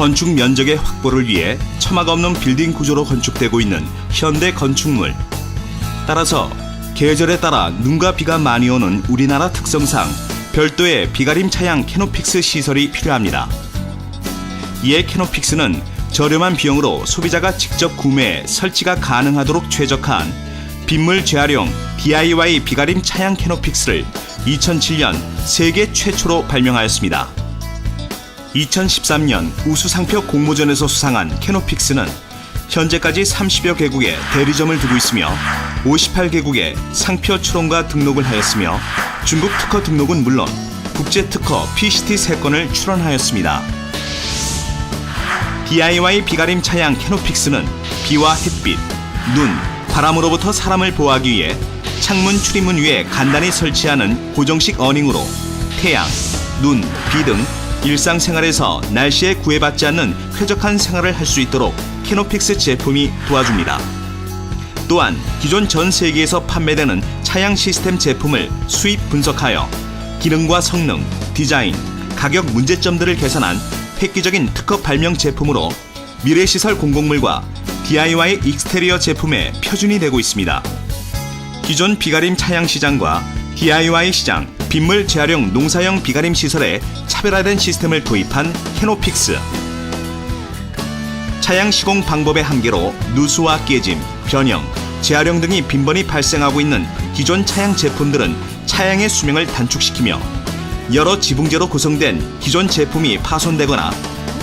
건축 면적의 확보를 위해 처마가 없는 빌딩 구조로 건축되고 있는 현대 건축물. 따라서 계절에 따라 눈과 비가 많이 오는 우리나라 특성상 별도의 비가림 차양 캐노픽스 시설이 필요합니다. 이에 캐노픽스는 저렴한 비용으로 소비자가 직접 구매, 설치가 가능하도록 최적화한 빗물 재활용 DIY 비가림 차양 캐노픽스를 2007년 세계 최초로 발명하였습니다. 2013년 우수상표 공모전에서 수상한 캐노픽스는 현재까지 30여 개국에 대리점을 두고 있으며 58개국에 상표 출원과 등록을 하였으며 중국 특허 등록은 물론 국제 특허 PCT 3건을 출원하였습니다. DIY 비가림 차양 캐노픽스는 비와 햇빛, 눈, 바람으로부터 사람을 보호하기 위해 창문 출입문 위에 간단히 설치하는 고정식 어닝으로 태양, 눈, 비 등 일상생활에서 날씨에 구애받지 않는 쾌적한 생활을 할 수 있도록 캐노픽스 제품이 도와줍니다. 또한 기존 전 세계에서 판매되는 차양 시스템 제품을 수입 분석하여 기능과 성능, 디자인, 가격 문제점들을 개선한 획기적인 특허 발명 제품으로 미래시설 공공물과 DIY 익스테리어 제품의 표준이 되고 있습니다. 기존 비가림 차양 시장과 DIY 시장, 빗물 재활용 농사형 비가림 시설에 차별화된 시스템을 도입한 캐노픽스. 차양 시공 방법의 한계로 누수와 깨짐, 변형, 재활용 등이 빈번히 발생하고 있는 기존 차양 제품들은 차양의 수명을 단축시키며 여러 지붕재로 구성된 기존 제품이 파손되거나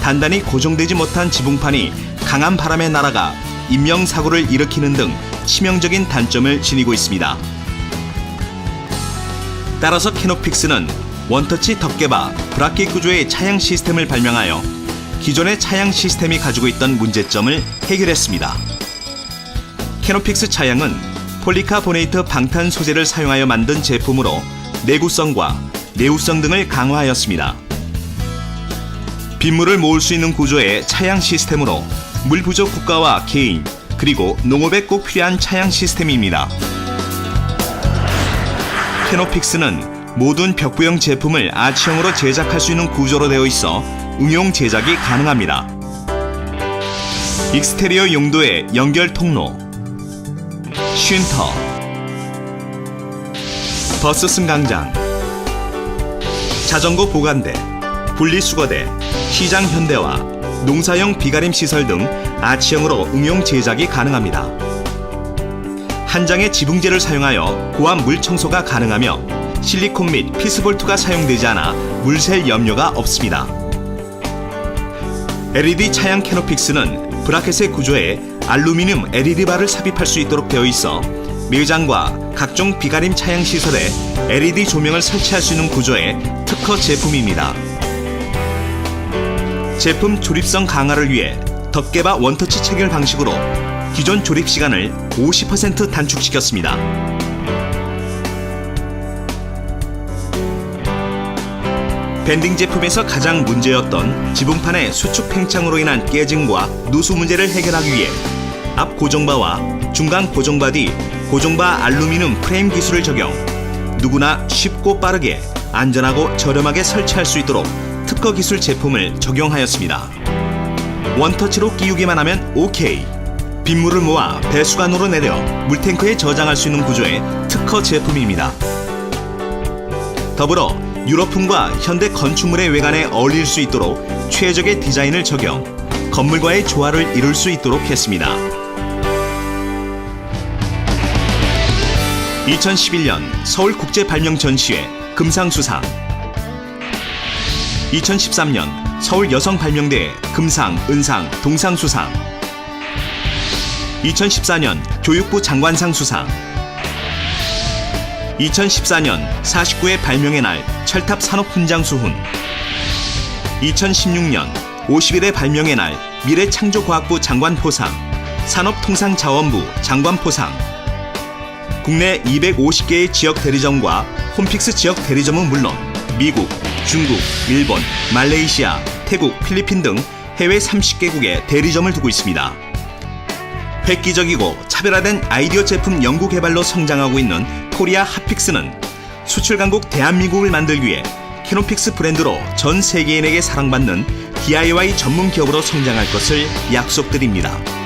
단단히 고정되지 못한 지붕판이 강한 바람에 날아가 인명사고를 일으키는 등 치명적인 단점을 지니고 있습니다. 따라서 캐노픽스는 원터치 덮개바 브라켓 구조의 차양 시스템을 발명하여 기존의 차양 시스템이 가지고 있던 문제점을 해결했습니다. 캐노픽스 차양은 폴리카보네이트 방탄 소재를 사용하여 만든 제품으로 내구성과 내우성 등을 강화하였습니다. 빗물을 모을 수 있는 구조의 차양 시스템으로 물 부족 국가와 개인 그리고 농업에 꼭 필요한 차양 시스템입니다. 캐노픽스는 모든 벽부형 제품을 아치형으로 제작할 수 있는 구조로 되어 있어 응용 제작이 가능합니다. 익스테리어 용도의 연결 통로, 쉼터, 버스 승강장, 자전거 보관대, 분리수거대, 시장 현대화, 농사형 비가림 시설 등 아치형으로 응용 제작이 가능합니다. 한 장의 지붕재를 사용하여 고압 물 청소가 가능하며 실리콘 및 피스볼트가 사용되지 않아 물샐 염려가 없습니다. LED 차양 캐노픽스는 브라켓의 구조에 알루미늄 LED바를 삽입할 수 있도록 되어 있어 매장과 각종 비가림 차양 시설에 LED 조명을 설치할 수 있는 구조의 특허 제품입니다. 제품 조립성 강화를 위해 덮개바 원터치 체결 방식으로 기존 조립 시간을 50% 단축시켰습니다. 밴딩 제품에서 가장 문제였던 지붕판의 수축 팽창으로 인한 깨짐과 누수 문제를 해결하기 위해 앞 고정바와 중간 고정바 뒤 고정바 알루미늄 프레임 기술을 적용 누구나 쉽고 빠르게 안전하고 저렴하게 설치할 수 있도록 특허 기술 제품을 적용하였습니다. 원터치로 끼우기만 하면 오케이. 빗물을 모아 배수관으로 내려 물탱크에 저장할 수 있는 구조의 특허 제품입니다. 더불어 유럽풍과 현대 건축물의 외관에 어울릴 수 있도록 최적의 디자인을 적용, 건물과의 조화를 이룰 수 있도록 했습니다. 2011년 서울국제발명전시회 금상수상 2013년 서울 여성발명대회 금상, 은상, 동상수상 2014년 교육부 장관상 수상. 2014년 49회 발명의 날 철탑 산업 훈장 수훈. 2016년 50일의 발명의 날 미래창조과학부 장관포상 산업통상자원부 장관포상. 국내 250개의 지역 대리점과 홈픽스 지역 대리점은 물론 미국, 중국, 일본, 말레이시아, 태국, 필리핀 등 해외 30개국에 대리점을 두고 있습니다. 획기적이고 차별화된 아이디어 제품 연구 개발로 성장하고 있는 코리아 핫픽스는 수출 강국 대한민국을 만들기 위해 캐노픽스 브랜드로 전 세계인에게 사랑받는 DIY 전문 기업으로 성장할 것을 약속드립니다.